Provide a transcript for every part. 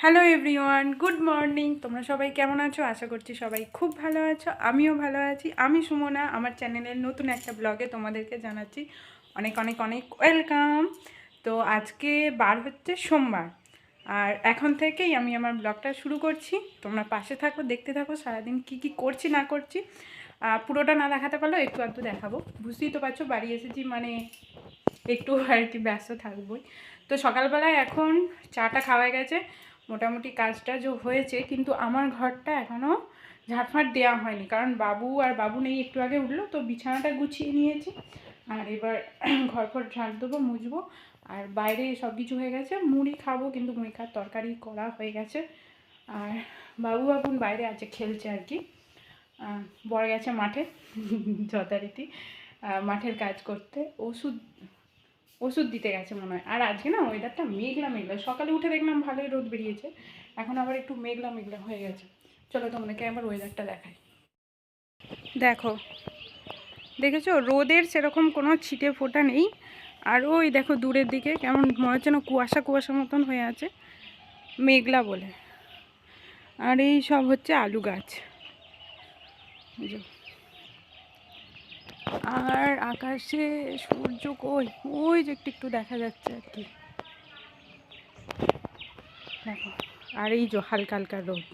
Hello everyone good morning তোমরা সবাই কেমন আছো? আশা করছি সবাই খুব ভালো আছো। আমিও ভালো আছি। আমি সুমনা, আমার চ্যানেলের নতুন একটা ব্লগে তোমাদেরকে জানাচ্ছি অনেক অনেক অনেক ওয়েলকাম তো আজকে বার হচ্ছে সোমবার। আর এখন থেকেই আমি আমার ব্লগটা শুরু করছি। তোমরা পাশে থাকো, দেখতে থাকো, সারাদিন কি কি করছি, না করছি। পুরোটা না দেখাতে পারলেও একটু একটু দেখাবো। বুঝতেই তো পারছ, বাড়ি এসেছি মানে একটু আর কি ব্যস্ত থাকবোই। তো সকালবেলায় এখন চাটা খাওয়া গেছে। মোটামুটি কাজটা যে হয়েছে, কিন্তু আমার ঘরটা এখনও ঝাঁটফাট দেওয়া হয়নি। কারণ বাবু আর বাবু নেই, একটু আগে উঠল, তো বিছানাটা গুছিয়ে নিয়েছি। আর এবার ঘর ফর ঝাঁট দেবো, মুছবো। আর বাইরে সব কিছু হয়ে গেছে, মুড়ি খাব, কিন্তু মুড়ি খাওয়ার তরকারি করা হয়ে গেছে। আর বাবু বাবুন বাইরে আছে, খেলছে আর কি। বড় গেছে মাঠে, যথারীতি। মাঠের কাজ করতে। ওষুধ ওষুধ দিতে গেছে মনে হয়। আর আজকে না ওয়েদারটা মেঘলা মেঘলা। সকালে উঠে দেখলাম ভালোই রোদ বেরিয়েছে। এখন আবার একটু মেঘলা মেঘলা হয়ে গেছে। চলো তোমাদেরকে একবার ওয়েদারটা দেখাই। দেখো, দেখেছ? রোদের সেরকম কোনো ছিটে ফোটা নেই। আর ওই দেখো দূরের দিকে কেমন মনে হচ্ছে না কুয়াশা কুয়াশা মতন হয়ে আছে। মেঘলা বলে। আর এই সব হচ্ছে আলু গাছ। আর আকাশে সূর্য কই? ওই যে একটু একটু দেখা যাচ্ছে আর কি। দেখো, আর এই যে হালকা হালকা রোদ।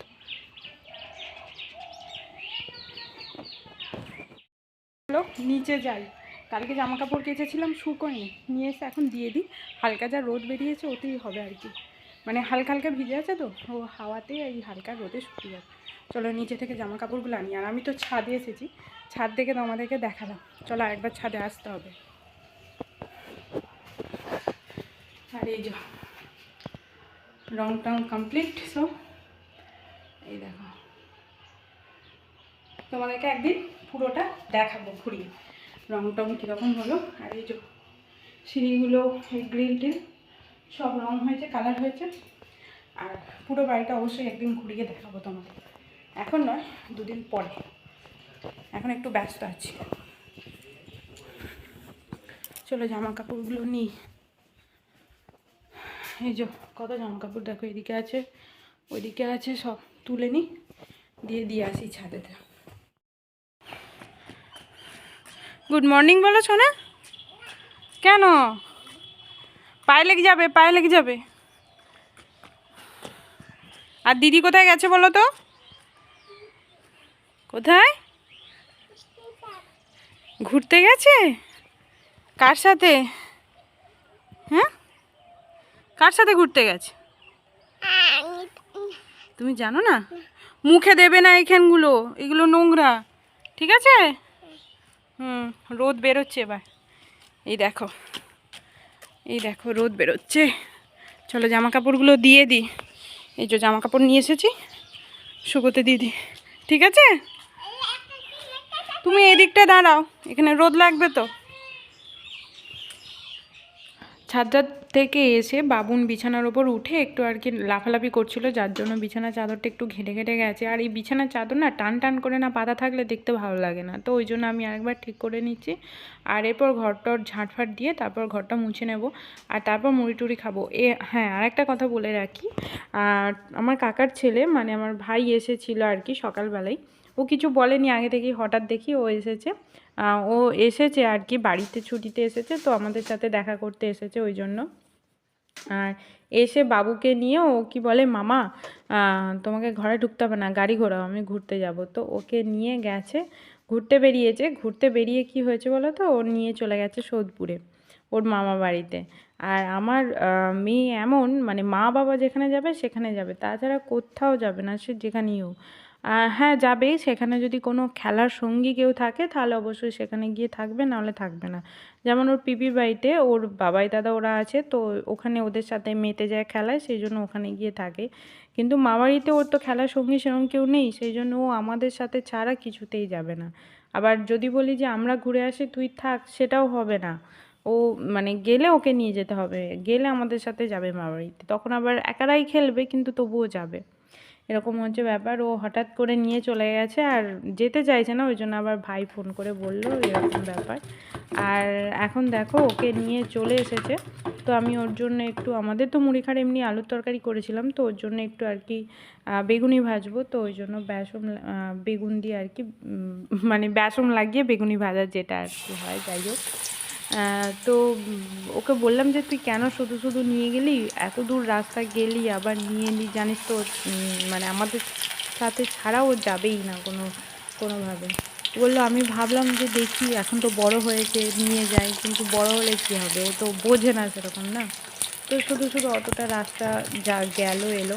নিচে যাই। কালকে জামা কাপড় কেচেছিলাম, শুকোয়নি। নিয়ে এসে এখন দিয়ে দিই। হালকা যা রোদ বেরিয়েছে, ওতেই হবে আর কি। মানে হালকা হালকা ভিজে আছে তো, ও হাওয়াতে এই হালকা রোদে শুকিয়ে যাবে চলো নিচে থেকে জামা কাপড়গুলো আনি। আর আমি তো ছাদে এসেছি। ছাদ থেকে তোমাদেরকে দেখালাম। চলো একবার ছাদে আসতে হবে। আর এই যে, রং টং কমপ্লিট সো এই দেখো। তোমাদেরকে একদিন পুরোটা দেখাবো ঘুরিয়ে। রং টং কীরকম হলো, আর এই যে, সিঁড়িগুলো, এই গ্রিল টিল সব রং হয়েছে কালার হয়েছে। আর পুরো বাড়িটা অবশ্যই একদিন ঘুরিয়ে দেখাবো তোমাদের। এখন নয়, দুদিন পরে। এখন একটু ব্যস্ত আছি। চলো জামা কাপড়গুলো নিই। এই যে কত জামা কাপড় দেখো, এদিকে আছে, ওইদিকে আছে, সব তুলে নিই, দিয়ে দিয়ে আসি ছাদেতে। গুড মর্নিং বলো শোনা কেন? পায়ে লেগে যাবে, পায়ে লেগে যাবে। আর দিদি কোথায় গেছে বলো তো? কোথায়? ঘুরতে গেছে? কার সাথে? হ্যাঁ? কার সাথে ঘুরতে গেছে? তুমি জানো না? মুখে দেবে না এখানগুলো, এগুলো নোংরা। ঠিক আছে? হুম, রোদ বেরোচ্ছে এবার। এই দেখো এই দেখো, রোদ বেরোচ্ছে। চলো জামা কাপড়গুলো দিয়ে দিই। এই যে জামা কাপড় নিয়ে এসেছি, শুকোতে দিয়ে দিই। ঠিক আছে? তুমি এদিকটা দাঁড়াও, এখানে রোদ লাগবে তো। ছাদটার থেকে এসে বাবুন বিছানার ওপর উঠে একটু আর কি লাফালাফি করছিল, যার জন্য বিছানার চাদরটা একটু ঘেটে ঘেটে গেছে। আর এই বিছানার চাদর না টান টান করে না পাতা থাকলে দেখতে ভালো লাগে না। তো ওই জন্য আমি আরেকবার ঠিক করে নিচ্ছি। আর এরপর ঘরটর ঝাঁটফাট দিয়ে তারপর ঘরটা মুছে নেব। আর তারপর মুড়ি টুড়ি খাব। এ হ্যাঁ আর একটা কথা বলে রাখি। আর আমার কাকার ছেলে মানে আমার ভাই এসেছিল আর কি সকালবেলায়। ও কিছু বলেনি, আগে থেকেই হঠাৎ দেখি ও এসেছে। ও এসেছে আর কি, বাড়িতে ছুটিতে এসেছে, তো আমাদের সাথে দেখা করতে এসেছে ওই জন্য। আর এসে বাবুকে নিয়ে ও কি বলে, মামা তোমাকে ঘরে ঢুকতে হবে না, গাড়ি ঘোরাও, আমি ঘুরতে যাব। তো ওকে নিয়ে গেছে, ঘুরতে বেরিয়েছে। ঘুরতে বেরিয়ে কি হয়েছে বলো তো, ও নিয়ে চলে গেছে সোদপুরে, ওর মামা বাড়িতে। আর আমার মেয়ে এমন মানে মা বাবা যেখানে যাবে সেখানে যাবে, তাছাড়া কোথাও যাবে না, সে যেখানেই হোক। হ্যাঁ যাবে। সেখানে যদি কোনো খেলার সঙ্গী কেউ থাকে, তাহলে অবশ্যই সেখানে গিয়ে থাকবে, নাহলে থাকবে না। যেমন ওর পিপির বাড়িতে ওর বাবাই দাদা ওরা আছে, তো ওখানে ওদের সাথে মেতে যায় খেলায়, সেই জন্য ওখানে গিয়ে থাকে। কিন্তু মামারিতে ওর তো খেলার সঙ্গী সেরকম কেউ নেই, সেই জন্য ও আমাদের সাথে ছাড়া কিছুতেই যাবে না। আবার যদি বলি যে আমরা ঘুরে আসি, তুই থাক, সেটাও হবে না। ও মানে গেলে ওকে নিয়ে যেতে হবে, গেলে আমাদের সাথে যাবে মামারিতে। তখন আবার একারাই খেলবে, কিন্তু তবুও যাবে। এরকম হচ্ছে ব্যাপার। ও হঠাৎ করে নিয়ে চলে গেছে আর যেতে চাইছে না, ওই জন্য আবার ভাই ফোন করে বলল এরকম ব্যাপার। আর এখন দেখো, ওকে নিয়ে চলে এসেছে। তো আমি ওর জন্য একটু, আমাদের তো মুড়ি খাড় এমনি আলুর তরকারি করেছিলাম, তো ওর জন্য একটু আর কি বেগুনি ভাজবো। তো ওই জন্য বেসন বেগুন দিয়ে আর কি মানে বেসন লাগিয়ে বেগুনি ভাজা যেটা আর কি হয়, যাই হোক। তো ওকে বললাম যে, তুই কেন শুধু শুধু নিয়ে গেলি? এত দূর রাস্তা গেলি, আবার নিয়ে এলি, জানিস তো মানে আমাদের সাথে ছাড়া ও যাবেই না কোনো, কোনোভাবে। বলল, আমি ভাবলাম যে দেখি, এখন তো বড় হয়েছে, নিয়ে যাই, কিন্তু বড় হলে কী হবে? ও তো বোঝে না সেরকম, না? তো শুধু শুধু অতটা রাস্তা যা গেল, এলো।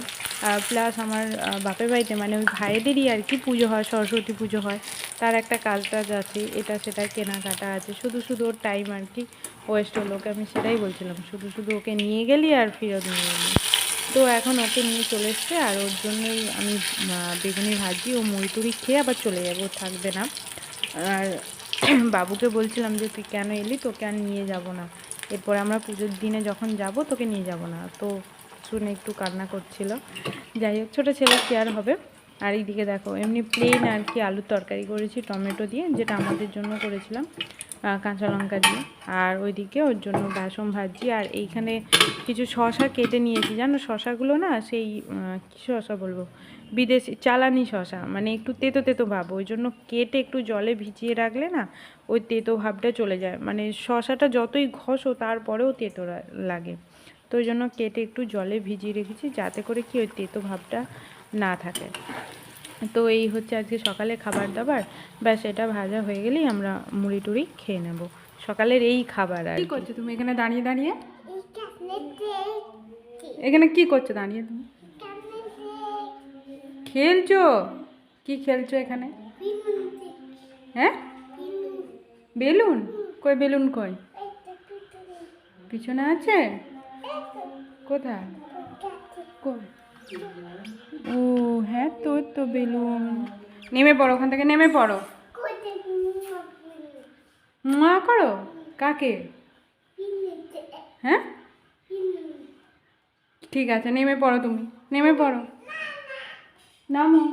প্লাস আমার বাপের বাড়িতে মানে ওই ভাইদেরই আর কি পুজো হয়, সরস্বতী পুজো হয়, তার একটা কাজ টাজ আছে, এটা সেটা কেনাকাটা আছে, শুধু শুধু ওর টাইম আর কি। ওয়েস্ট হলো ওকে আমি সেটাই বলছিলাম, শুধু শুধু ওকে নিয়ে গেলি আর ফেরত নিয়ে গেলি। তো এখন ওকে নিয়ে চলে এসছে, আর ওর জন্যই আমি বেগুনি ভাজি ও মুড়ি খেয়ে আবার চলে যাব থাকবে না। আর বাবুকে বলছিলাম যে তুই কেন এলি, তোকে আর নিয়ে যাব না। এরপর আমরা পুজোর দিনে যখন যাব, তোকে নিয়ে যাব না। তো শুনে একটু কান্না করছিল। যাই হোক, ছোটো ছেলে কি আর হবে? আর এইদিকে দেখো, এমনি প্লেন আর কি আলুর তরকারি করেছি, টমেটো দিয়ে, যেটা আমাদের জন্য করেছিলাম কাঁচা লঙ্কা দিয়ে। আর ওইদিকে ওর জন্য বেসন ভাজি, আর এইখানে কিছু শশা কেটে নিয়েছি। জানো শশাগুলো না, সেই কী শশা বলব? বিদেশি চালানি শশা মানে একটু তেতো তেতো ভাব ওই জন্য কেটে একটু জলে ভিজিয়ে রাখলে না ওই তেতো ভাবটা চলে যায়। মানে শশাটা যতই ঘষো তারপরেও তেতো লাগে। তো ওই জন্য কেটে একটু জলে ভিজিয়ে রেখেছি যাতে করে কি ওই তেতো ভাবটা না থাকে। তো এই হচ্ছে আজকে সকালে খাবার দাবার। ব্যাস এটা ভাজা হয়ে গেলেই আমরা মুড়ি টুড়ি খেয়ে নেব। সকালের এই খাবার আর কি করছ তুমি এখানে দাঁড়িয়ে দাঁড়িয়ে? এখানে কি করছ দাঁড়িয়ে তুমি? খেলছো? কি খেলছো এখানে? হ্যাঁ? বেলুন? কই বেলুন কই? পিছনে আছে? কোথায়? কই? ও হ্যাঁ তোর তো বেলুন। নেমে পড়ো, ওখান থেকে নেমে পড়ো। মা করো, কাকে? হ্যাঁ? ঠিক আছে, নেমে পড়ো তুমি, নেমে পড়ো। নামো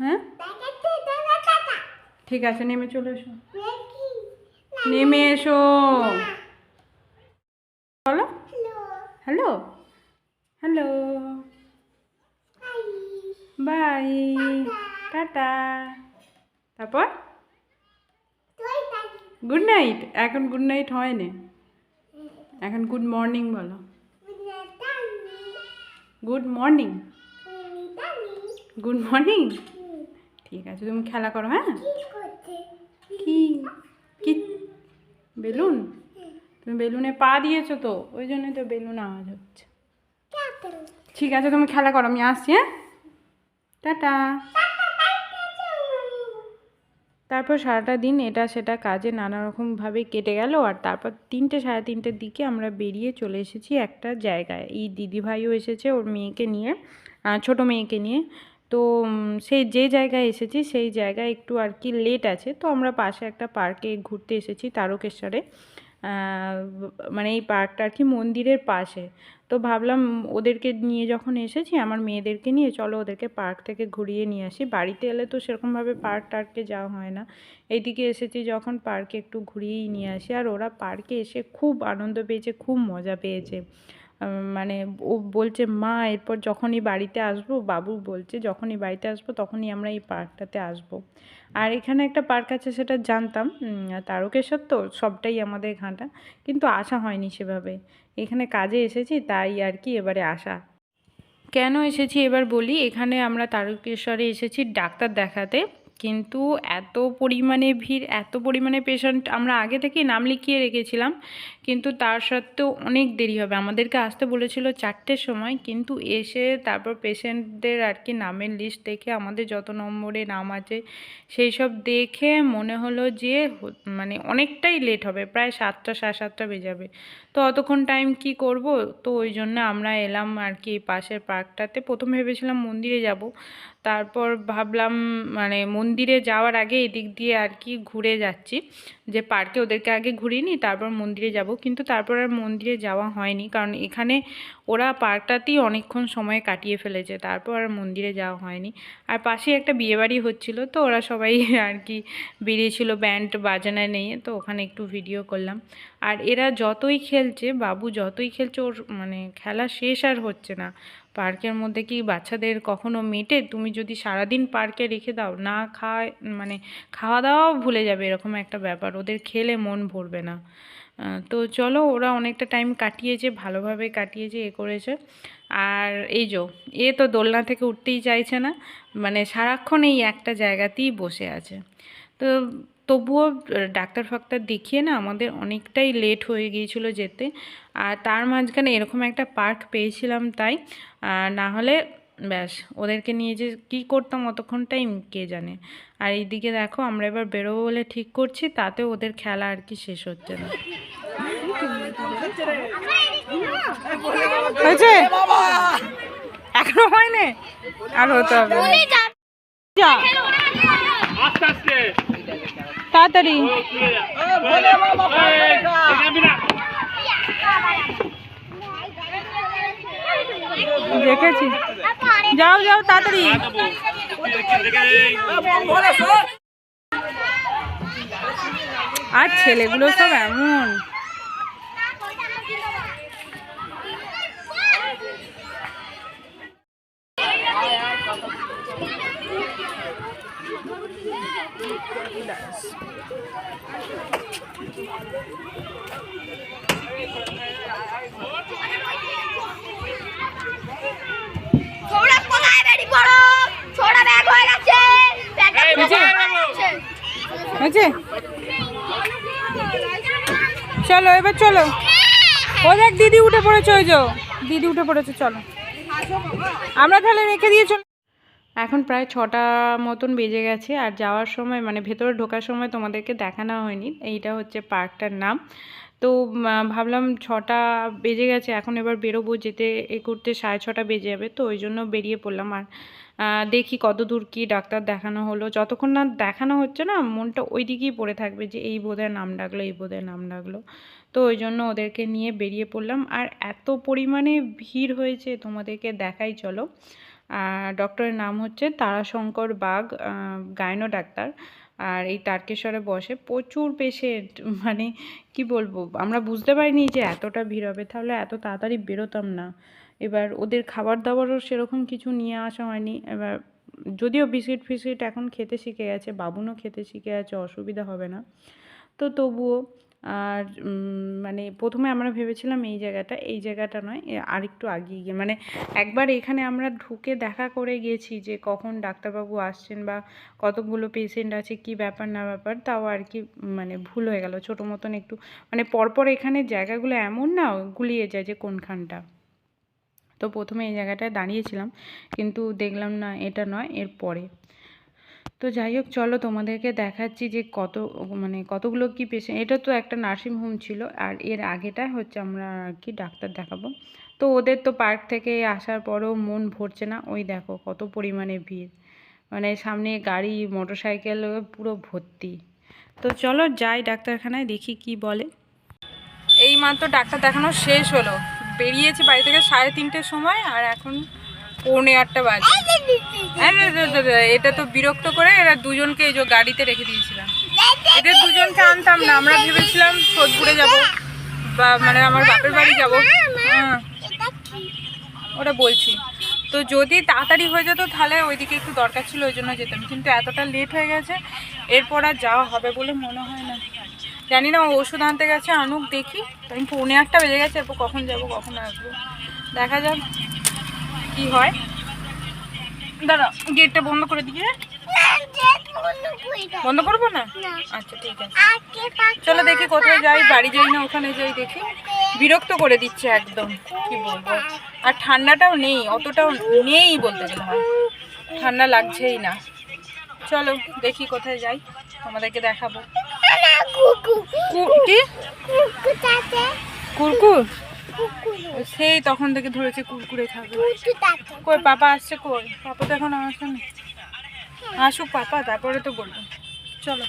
হ্যাঁ? ঠিক আছে, নেমে চলে এসো। নেমে এসো। বলো। হ্যালো। হ্যালো। বাই। টাটা। তারপর? Good night. এখন গুড নাইট হয় না এখন গুড মর্নিং বলো। গুড মর্নিং গুড মর্নিং ঠিক আছে তুমি খেলা করো হ্যাঁ? কি কি? বেলুন? তুমি বেলুনে পা দিয়েছ তো ওই জন্যই তো বেলুন আওয়াজ হচ্ছে। ঠিক আছে তুমি খেলা করো আমি আসছি হ্যাঁ? টাটা। তারপর সারাটা দিন এটা সেটা কাজে নানা রকমভাবে কেটে গেল আর তারপর তিনটে, সাড়ে তিনটের দিকে আমরা বেরিয়ে চলে এসেছি একটা জায়গায়। এই দিদিভাইও এসেছে ওর মেয়েকে নিয়ে ছোট মেয়েকে নিয়ে। তো সেই যে জায়গায় এসেছি সেই জায়গায় একটু আর কি লেট আছে। তো আমরা পাশে একটা পার্কে ঘুরতে এসেছি তারকেশ্বরে। মানে এই পার্কটা আর কি মন্দিরের পাশে। তো ভাবলাম ওদেরকে নিয়ে যখন এসেছি, আমার মেয়েদেরকে নিয়ে চলো ওদেরকে পার্ক থেকে ঘুরিয়ে নিয়ে আসি। বাড়িতে এলে তো সেরকমভাবে পার্ক টার্কে যাওয়া হয় না। এইদিকে এসেছি যখন পার্কে একটু ঘুরিয়েই নিয়ে আসি। আর ওরা পার্কে এসে খুব আনন্দ পেয়েছে, খুব মজা পেয়েছে। মানে ও বলছে, মা, এরপর যখনই বাড়িতে আসব, বাবু বলছে, যখনই বাড়িতে আসব, তখনই আমরা এই পার্কটাতে আসব। আর এখানে একটা পার্ক আছে, সেটা জানতাম তারকেশ্বর তো সবটাই আমাদের ঘাঁটা, কিন্তু আসা হয়নি সেভাবে। এখানে কাজে এসেছি, তাই আর কি এবারে আসা। কেন এসেছি এবার বলি, এখানে আমরা তারকেশ্বরে এসেছি ডাক্তার দেখাতে। কিন্তু এত পরিমাণে ভিড়, এত পরিমাণে পেশেন্ট আমরা আগে থেকেই নাম লিখিয়ে রেখেছিলাম। কিন্তু তার সত্ত্বেও অনেক দেরি হবে। আমাদেরকে আসতে বলেছিল চারটের সময়। কিন্তু এসে তারপর পেশেন্টদের আর কি নামের লিস্ট দেখে, আমাদের যত নম্বরে নাম আছে সেই সব দেখে মনে হলো যে মানে অনেকটাই লেট হবে। প্রায় সাতটা, সাড়ে সাতটা বেজে যাবে তো অতক্ষণ টাইম কি করব? তো ওই জন্য আমরা এলাম আর কি পাশের পার্কটাতে প্রথম ভেবেছিলাম মন্দিরে যাব। তারপর ভাবলাম মানে মন্দিরে যাওয়ার আগে এদিক দিয়ে আর কি ঘুরে যাচ্ছি। যে পার্কে ওদেরকে আগে ঘুরিয়ে নিই, তারপর মন্দিরে যাব। কিন্তু তারপর আর মন্দিরে যাওয়া হয়নি। কারণ এখানে ওরা পার্কটাতেই অনেকক্ষণ সময় কাটিয়ে ফেলেছে। তারপর আর মন্দিরে যাওয়া হয়নি। আর পাশে একটা বিয়েবাড়ি হচ্ছিল, তো ওরা সবাই আর কি বেরিয়েছিল, ব্যান্ড বাজানা নিয়ে। তো ওখানে একটু ভিডিও করলাম। আর এরা যতই খেলছে, বাবু যতই খেলছে, ওর মানে খেলা শেষ আর হচ্ছে না। পার্কের মধ্যে কি বাচ্চাদের কখনো মেটে? তুমি যদি সারাদিন পার্কে রেখে দাও, না খায় মানে খাওয়া দাওয়াও ভুলে যাবে এরকম একটা ব্যাপার। ওদের খেলে মন ভরবে না। তো চলো ওরা অনেকটা টাইম কাটিয়েছে, ভালোভাবে কাটিয়েছে, এ করেছে। আর এই যো, এ তো দোলনা থেকে উঠতেই চাইছে না। মানে সারাক্ষণ এই একটা জায়গাতেই বসে আছে। তো তবুও ডাক্তার ফাক্তার দেখিয়ে না আমাদের অনেকটাই লেট হয়ে গিয়েছিল যেতে। আর তার মাঝখানে এরকম একটা পার্ক পেয়েছিলাম তাই আর না হলে ব্যাস ওদেরকে নিয়ে যে কী করতাম অতক্ষণ টাইম কে জানে আর এইদিকে দেখো আমরা এবার বেরোবো বলে ঠিক করছি তাতে ওদের খেলা আর কি শেষ হচ্ছে না হয়েছে এখনও হয়নি আর হতে হবে যা আস্তে আস্তে তাড়াতাড়ি দেখেছি। যাও যাও তাড়াতাড়ি। আর ছেলেগুলো সব এমন। ছোড়া কোথায় বেরিয়ে পড়ো ছোড়া ব্যাগ হয়ে গেছে ব্যাগটা এই, কোথায় বাবা, হয়ে গেছে? হয়েছে চলো, এবার চলো। ও দেখ, দিদি উঠে পড়েছে, ওই যো। দিদি উঠে পড়েছে, চলো। আমরা তাহলে রেখে দিয়ে চলো এখন প্রায় ছটা মতন বেজে গেছে, আর যাওয়ার সময় মানে ভেতরে ঢোকার সময় তোমাদেরকে দেখানো হয়নি। এইটা হচ্ছে পার্কটার নাম। তো ভাবলাম ছটা বেজে গেছে, এখন এবার বেরোবো, যেতে এ করতে সাড়ে ছটা বেজে যাবে, তো ওই জন্য বেরিয়ে পড়লাম। আর দেখি কত দূর কি ডাক্তার দেখানো হলো। যতক্ষণ না দেখানো হচ্ছে না, মনটা ওই দিকেই পড়ে থাকবে যে এই বোধহয় নাম ডাকলো, এই বোধহয় নাম ডাকলো। তো ওই জন্য ওদেরকে নিয়ে বেরিয়ে পড়লাম। আর এত পরিমাণে ভিড় হয়েছে, তোমাদেরকে দেখাই চলো। ডক্টরের নাম হচ্ছে তারাশঙ্কর বাগ গায়নো ডাক্তার। আর এই তারকেশ্বরে বসে প্রচুর পেশেন্ট মানে কি বলব, আমরা বুঝতে পারিনি যে এতটা ভিড় হবে। তাহলে এত তাড়াতাড়ি বেরোতাম না। এবার ওদের খাবার দাবারও সেরকম কিছু নিয়ে আসা হয়নি। এবার যদিও বিস্কিট ফিস্কিট এখন খেতে শিখে গেছে, বাবুনও খেতে শিখে গেছে, অসুবিধা হবে না। তো তবুও আর মানে প্রথমে আমরা ভেবেছিলাম এই জায়গাটা এই জায়গাটা নয় আরেকটু আগিয়ে গিয়ে। মানে একবার এখানে আমরা ঢুকে দেখা করে গেছি যে কখন ডাক্তারবাবু আসছেন বা কতগুলো পেশেন্ট আছে, কি ব্যাপার না ব্যাপার, তাও আর কি মানে ভুল হয়ে গেল। ছোটো মতন একটু মানে পরপর এখানে জায়গাগুলো এমন না, গুলিয়ে যায় যে কোনখানটা। তো প্রথমে এই জায়গাটায় দাঁড়িয়েছিলাম, কিন্তু দেখলাম না এটা নয়, এর পরে। তো যাই হোক, চলো তোমাদেরকে দেখাচ্ছি যে কত মানে কতগুলো কি পেশেন্ট এটা তো একটা নার্সিং হোম ছিল, আর এর আগেটা হচ্ছে আমরা আর কি ডাক্তার দেখাবো। তো ওদের তো পার্ক থেকে আসার পরেও মন ভরছে না, ওই দেখো কত পরিমাণে ভিড়। মানে সামনে গাড়ি মোটর সাইকেল পুরো ভর্তি। তো চলো যাই ডাক্তারখানায়, দেখি কি বলে। এই মাত্র ডাক্তার দেখানো শেষ হলো। বেরিয়েছি বাড়ি থেকে সাড়ে তিনটের সময় আর এখন পৌনে আটটা বাজে। এটা তো বিরক্ত করে এরা দুজনকে এই যে গাড়িতে রেখে দিয়েছিলাম। এদের দুজনকে আনতাম না, আমরা ভেবেছিলাম সোদপুরে যাব বা মানে আমার বাপের বাড়ি যাব। হ্যাঁ ওটা বলছি। তো যদি তাড়াতাড়ি হয়ে যেত তাহলে ওইদিকে একটু দরকার ছিল, ওই জন্য যেতাম। কিন্তু এতটা লেট হয়ে গেছে, এরপর আর যাওয়া হবে বলে মনে হয় না। জানি না ওষুধ আনতে গেছে আনুক দেখি। আমি পৌনে আটটা বেজে গেছে এরপর কখন যাব কখন আসব। দেখা যাক কি হয়। দাঁড়া গেটটা বন্ধ করে দিয়ে বন্ধ করব না? আচ্ছা ঠিক আছে। চলো দেখি কোথায় যাই বাড়ি যাই না ওখানে যাই দেখি। বিরক্ত করে দিচ্ছে একদম কি বলব। আর ঠান্ডাটাও নেই অতটাও নেই বলতে গেলে ঠান্ডা লাগছেই না। চলো দেখি কোথায় যাই তোমাদেরকে দেখাবো। কু- কুরকুর সেই তখন থেকে ধরেছে কুরকুরে খাবে কই পাপা আসছে কই? পাপা তো এখন আসেনি। আসুক পাপা তারপরে তো বলব। চলো।